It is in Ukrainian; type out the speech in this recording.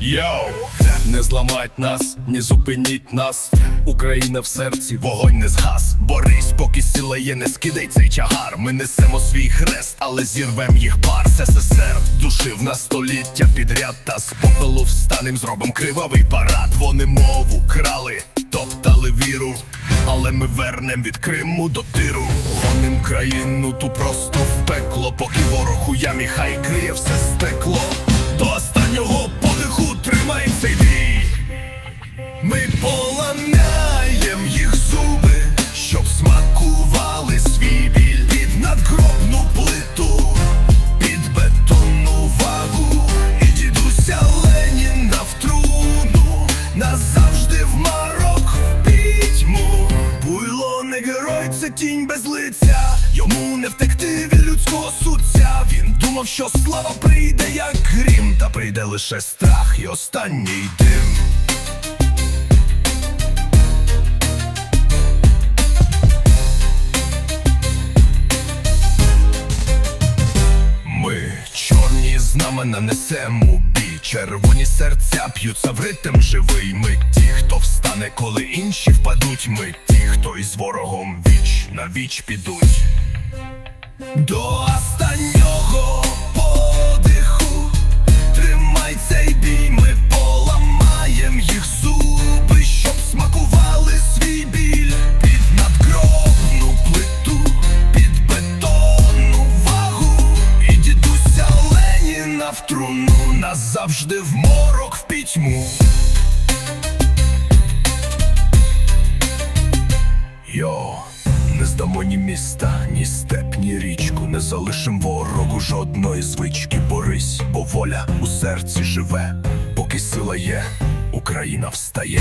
Йоу! Не зламать нас, не зупиніть нас. Україна в серці, вогонь не згас. Борись, поки сила є, не скидай цей чагар. Ми несемо свій хрест, але зірвем їх пар. СССР душив на століття підряд. Та з попелу встанем, зробим кривавий парад. Вони мову крали, топтали віру. Але ми вернем від Криму до тиру. Гоним країну ту просто в пекло, поки ворог у ямі хай криє все стекло. Назавжди в марок в пітьму. Буйло не герой, це тінь без лиця. Йому не втекти від людського судця. Він думав, що слава прийде, як грім, та прийде лише страх і останній дим. Чорні нанесемо несемо бій Червоні серця п'ються в ритм живий Ми ті, хто встане, коли інші впадуть Ми ті, хто із ворогом віч на віч підуть. До останнього В труну назавжди в морок в пітьму. Йо, не здамо ні міста, ні степ, ні річку, не залишим ворогу жодної звички. Борись, бо воля у серці живе, поки сила є, Україна встає.